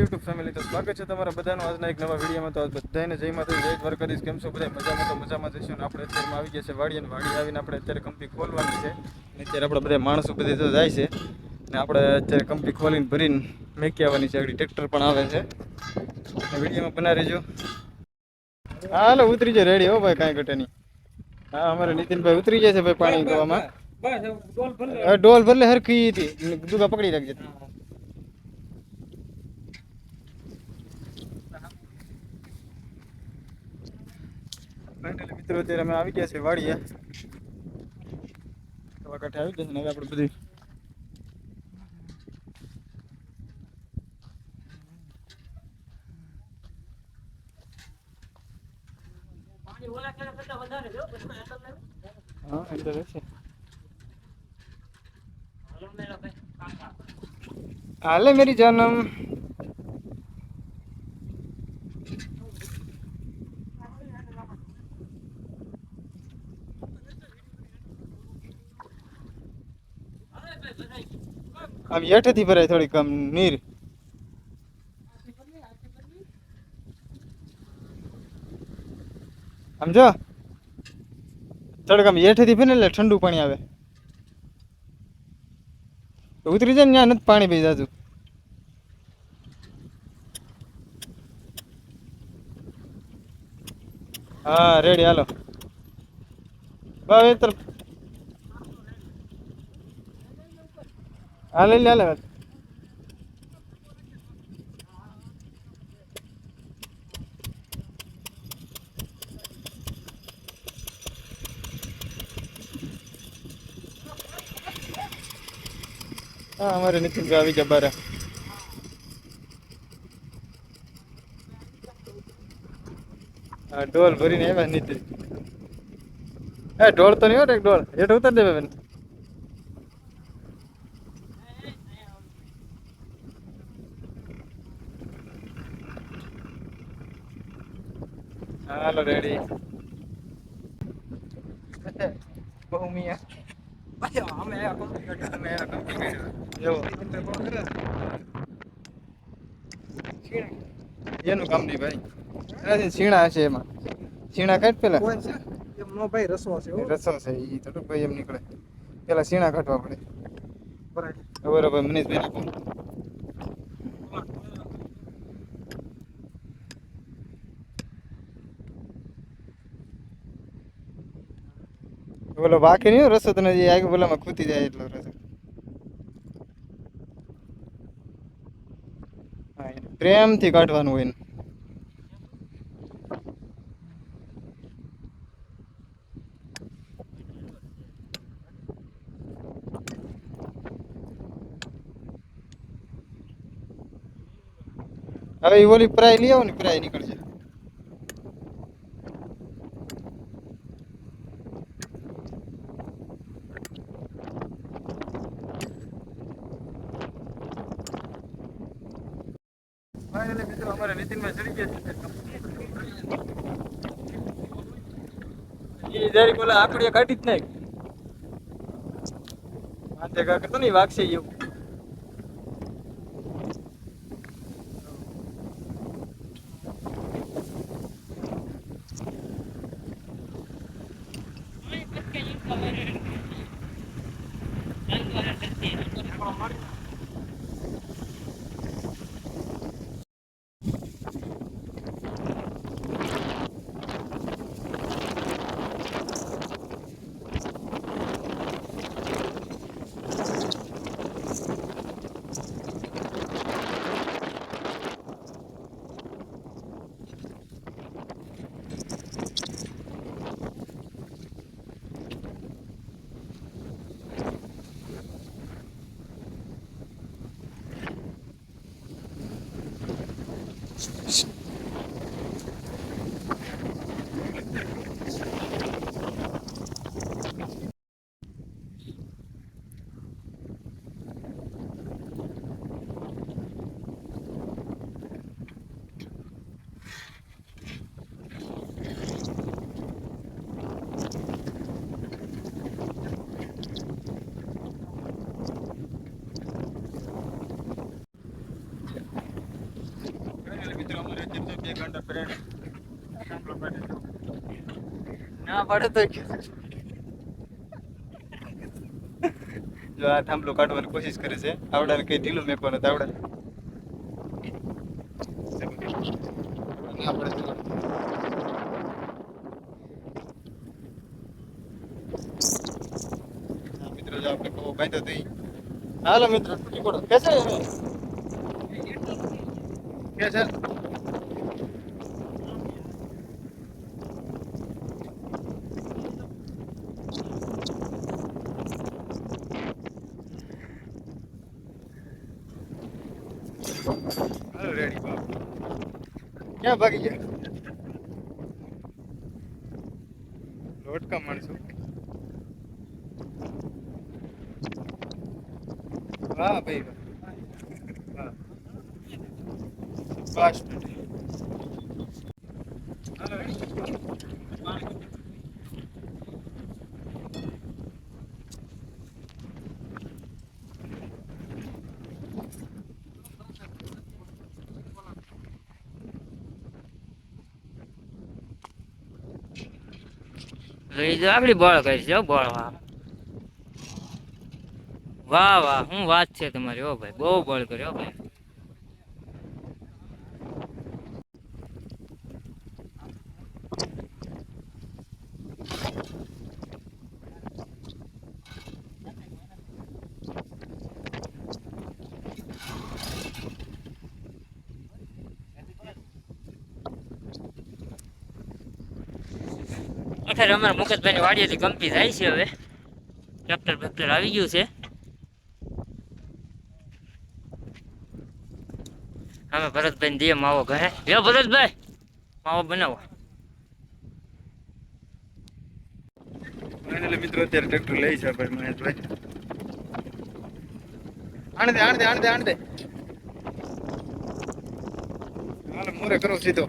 YouTube family તો સ્વાગત છે તમારા બધાનું આજના એક નવા વિડીયોમાં. તો આજ બધાને જય માતા જય દ્વારકાધીશ કેમ છો બધા? મજામાં તો મજામાં જઈશું આપણે અત્યારમાં આવી ગયા છે વાડી અને વાડી આવીને આપણે અત્યારે કંપની ખોલવાની છે. અને અત્યારે આપણે બધા માણસો બધી તો જાય છે. ને આપણે અત્યારે કંપની ખોલીને ભરીને મેકી આવવાની છે. આગળ ટ્રેક્ટર પણ આવે છે. વિડીયોમાં બના રહેજો. હા હાલો ઉતરી જાય રેડી હો ભાઈ કાંઈ ઘટે નહીં. હા અમારે નીતિનભાઈ ઉતરી જાય છે ભાઈ પાણી ગવામાં ડોલ ભરલે હરખી હતી. દુગા પકડી રાખજે ફાઇનલી મિત્રો અત્યારે અમે આવી ગયા છે વાડીએ. કવા કાંઠે આવી ગયા છે ને હવે આપણે બધી હા અંદર છે હાલે મેરી જન્મ. આમ હેઠેથી ભરાય થોડીક આમ નીર. સમજો થોડીક આમ હેઠેથી ભરે એટલે ઠંડુ પાણી આવે. ઉતરી જાય ને ત્યાં નથી પાણી પી જાજુ હા રેડી હાલો. બસ એક લઈ લે, હાલે હા, અમારે નીતિન આવી જાય બારે. હા ડોલ ભરીને આવ્યા નીતિન. એ ઢોળ તો નહીં હોય ઢોળ હેઠ ઉતાર દે બેન. હાલો રેડી બહુ મિયા અમે અમે એનું કામ નહીં ભાઈ એનાથી છીણા હશે એમાં છીણા કાઢ પેલા કોણ છે એમનો ભાઈ રસો છે. રસો છે એ થોડુંક ભાઈ એમ નીકળે પેલા છીણા કાઢવા પડે બરાબર. બરાબર મનીષભાઈ બોલો, બાકી નહીં હો રસો તને જે આગળ બોલામાં ખૂતી જાય એટલો રસો. હા, એને પ્રેમથી કાઢવાનું હોય ને હવે એ ઓલી પ્રાય લઈ આવો ને, પ્રાય નીકળશે ફાઇનલી મિત્રો અમારે નીતિનભાઈ ચડી ગયા છે જરી બોલા આકડીયા કાઢી જ નાખ. માથે નહીં વાગશે એવું ના પડે તો જો. આ થાંભલો કાઢવાની કોશિશ કરે છે. આવડાને કઈ ઢીલું મેકવાનું તો આવડે ના પડે તો. હા, મિત્રો જો આપણે કવો બાંધ્યો તો હાલો મિત્રો તૂટી પડો કે છે હવે? કે છે હાલો રેડી બાપ ક્યાં ભાગી ગયા? લોટકા માણસો. વાહ ભાઈ વાહ. વાહ. બસ લઈ જો આપડી બળ કરી છે બળ વાહ. વાહ વાહ શું વાત છે તમારી, ઓ ભાઈ, બહુ બળ કર્યો ભાઈ. અત્યારે અમારા મુકેશભાઈની વાડીએથી કંપી જાય છે હવે. ટ્રેક્ટર બેક્ટર આવી ગયું છે. અમે ભરતભાઈ દે માવો ઘરે. લ્યો ભરતભાઈ, માવો બનાવો. મિત્રો, અત્યારે ટ્રેક્ટર લઈ છે ભાઈ મહેશભાઈ. આણદે આણદે આણદે આણદે હાલ, મોરે કરો સીધો.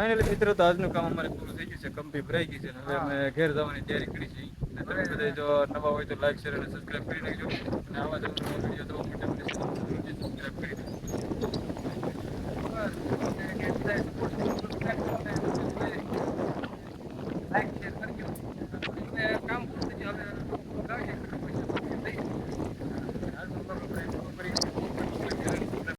ફાઇનલી મિત્રો તો આજનું કામ અમારે પૂરું થઈ ગયું છે. કંપની ભરાઈ ગઈ છે અને હવે અમે ઘેર જવાની તૈયારી કરી છે. તમે બધા જો નવા હોય તો લાઈક શેર અને સબસ્ક્રાઈબ કરી નાખજો. અને આવા જ વીડિયો જોવા માટે